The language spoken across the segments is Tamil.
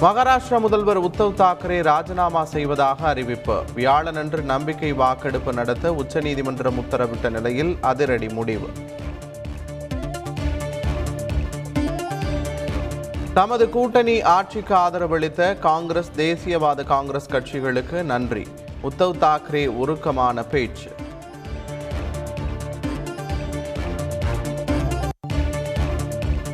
மகாராஷ்டிரா முதல்வர் உத்தவ் தாக்கரே ராஜினாமா செய்வதாக அறிவிப்பு. வியாழனன்று நம்பிக்கை வாக்கெடுப்பு நடத்த உச்சநீதிமன்றம் உத்தரவிட்ட நிலையில் அதிரடி முடிவு. தமது கூட்டணி ஆட்சிக்கு ஆதரவளித்த காங்கிரஸ் தேசியவாத காங்கிரஸ் கட்சிகளுக்கு நன்றி. உத்தவ் தாக்கரே உருக்கமான பேச்சு.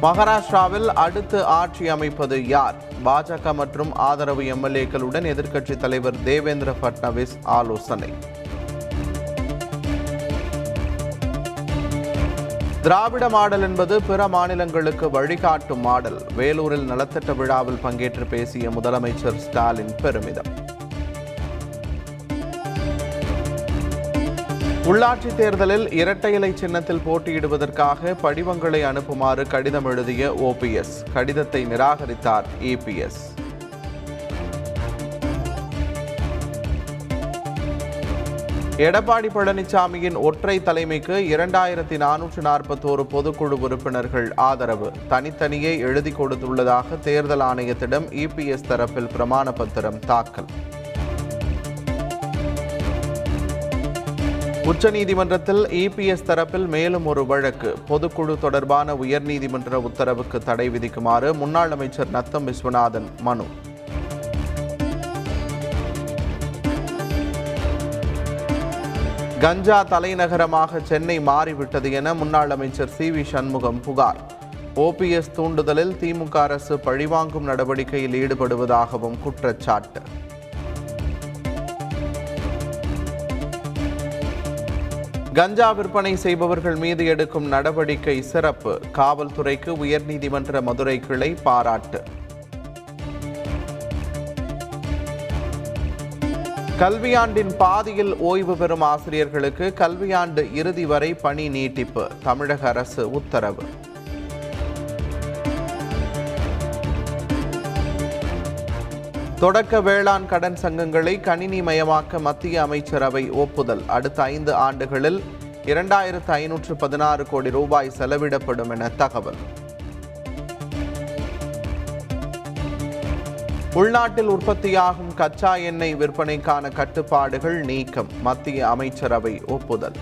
மகாராஷ்டிராவில் அடுத்து ஆட்சி அமைப்பது யார்? பாஜக மற்றும் ஆதரவு எம்எல்ஏக்களுடன் எதிர்க்கட்சித் தலைவர் தேவேந்திர பட்னவிஸ் ஆலோசனை. திராவிட மாடல் என்பது பிற மாநிலங்களுக்கு வழிகாட்டும் மாடல். வேலூரில் நலத்திட்ட விழாவில் பங்கேற்று பேசிய முதலமைச்சர் ஸ்டாலின் பெருமிதம். உள்ளாட்சி தேர்தலில் இரட்டை இலை சின்னத்தில் போட்டியிடுவதற்காக படிவங்களை அனுப்புமாறு கடிதம் எழுதிய ஓபிஎஸ் கடிதத்தை நிராகரித்தார் இபிஎஸ் எடப்பாடி பழனிசாமியின் ஒற்றை தலைமைக்கு இரண்டாயிரத்தி நானூற்று நாற்பத்தோரு பொதுக்குழு உறுப்பினர்கள் ஆதரவு. தனித்தனியே எழுதி கொடுத்துள்ளதாக தேர்தல் ஆணையத்திடம் இபிஎஸ் தரப்பில் பிரமாண பத்திரம் தாக்கல். உச்சநீதிமன்றத்தில் இபிஎஸ் தரப்பில் மேலும் ஒரு வழக்கு. பொதுக்குழு தொடர்பான உயர்நீதிமன்ற உத்தரவுக்கு தடை விதிக்குமாறு முன்னாள் அமைச்சர் நத்தம் விஸ்வநாதன் மனு. கஞ்சா தலைநகரமாக சென்னை மாறிவிட்டது என முன்னாள் அமைச்சர் சி வி சண்முகம் புகார். ஓபிஎஸ் தூண்டுதலில் திமுக அரசு பழிவாங்கும் நடவடிக்கையில் ஈடுபடுவதாகவும் குற்றச்சாட்டு. கஞ்சா விற்பனை செய்பவர்கள் மீது எடுக்கும் நடவடிக்கை சிறப்பு. காவல்துறைக்கு உயர்நீதிமன்ற மதுரை கிளை பாராட்டு. கல்வியாண்டின் பாதியில் ஓய்வு பெறும் ஆசிரியர்களுக்கு கல்வியாண்டு இறுதி வரை பணி நீட்டிப்பு. தமிழக அரசு உத்தரவு. தொடக்க வேளாண் கடன் சங்கங்களை கணினி மயமாக்க மத்திய அமைச்சரவை ஒப்புதல். அடுத்த ஐந்து ஆண்டுகளில் இரண்டாயிரத்து ஐநூற்று பதினாறு கோடி ரூபாய் செலவிடப்படும் என தகவல். உள்நாட்டில் உற்பத்தியாகும் கச்சா எண்ணெய் விற்பனைக்கான கட்டுப்பாடுகள் நீக்கம் மத்திய அமைச்சரவை ஒப்புதல்.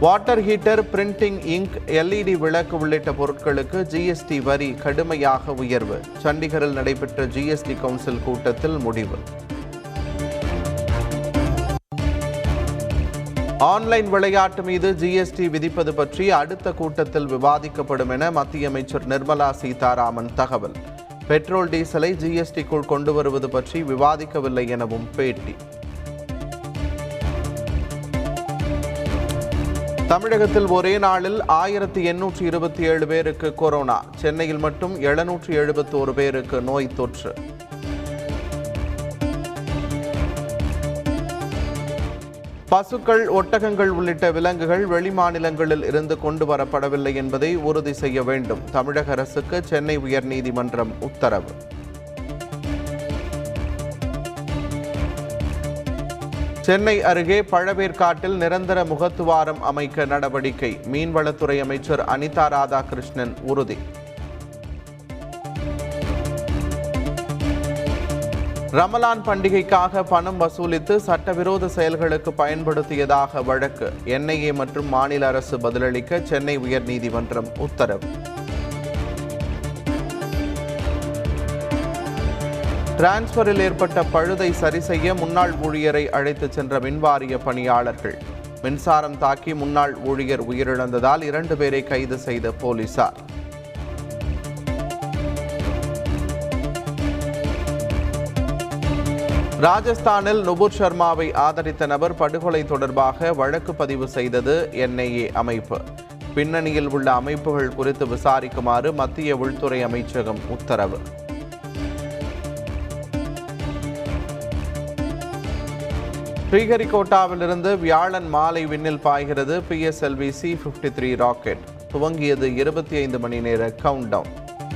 Water heater printing ink LED விளக்கு உள்ளிட்ட பொருட்களுக்கு ஜிஎஸ்டி வரி கடுமையாக உயர்வு. சண்டிகரில் நடைபெற்ற ஜிஎஸ்டி கவுன்சில் கூட்டத்தில் முடிவு. ஆன்லைன் விளையாட்டு மீது ஜிஎஸ்டி விதிப்பது பற்றி அடுத்த கூட்டத்தில் விவாதிக்கப்படும் என மத்திய அமைச்சர் நிர்மலா சீதாராமன் தகவல். பெட்ரோல் டீசலை ஜிஎஸ்டிக்குள் கொண்டு வருவது பற்றி விவாதிக்கவில்லை எனவும் பேட்டி. தமிழகத்தில் ஒரே நாளில் ஆயிரத்தி எண்ணூற்றி இருபத்தி ஏழு பேருக்கு கொரோனா. சென்னையில் மட்டும் எழுநூற்றி எழுபத்தோரு பேருக்கு நோய் தொற்று. பசுக்கள் ஒட்டகங்கள் உள்ளிட்ட விலங்குகள் வெளிமாநிலங்களில் இருந்து கொண்டு வரப்படவில்லை என்பதை உறுதி செய்ய வேண்டும். தமிழக அரசுக்கு சென்னை உயர்நீதிமன்றம் உத்தரவு. சென்னை அருகே பழவேற்காட்டில் நிரந்தர முகத்துவாரம் அமைக்க நடவடிக்கை. மீன்வளத்துறை அமைச்சர் அனிதா ராதாகிருஷ்ணன் உறுதி. ரமலான் பண்டிகைக்காக பணம் வசூலித்து சட்டவிரோத செயல்களுக்கு பயன்படுத்தியதாக வழக்கு. என்ஐஏ மற்றும் மாநில அரசு பதிலளிக்க சென்னை உயர்நீதிமன்றம் உத்தரவு. டிரான்ஸ்பரில் ஏற்பட்ட பழுதை சரி செய்ய முன்னாள் ஊழியரை அழைத்துச் சென்ற மின்வாரிய பணியாளர்கள். மின்சாரம் தாக்கி முன்னாள் ஊழியர் உயிரிழந்ததால் இரண்டு பேரை கைது செய்த போலீசார். ராஜஸ்தானில் நுபுர் சர்மாவை ஆதரித்த நபர் படுகொலை தொடர்பாக வழக்கு பதிவு செய்தது என்ஐஏ அமைப்பு. பின்னணியில் உள்ள அமைப்புகள் குறித்து விசாரிக்குமாறு மத்திய உள்துறை அமைச்சகம் உத்தரவு. ஸ்ரீஹரிகோட்டாவிலிருந்து வியாழன் மாலை விண்ணில் பாய்கிறது. PSLV C fifty three rocket துவங்கியது இருபத்தி ஐந்து மணி நேர கவுண்ட் டவுன்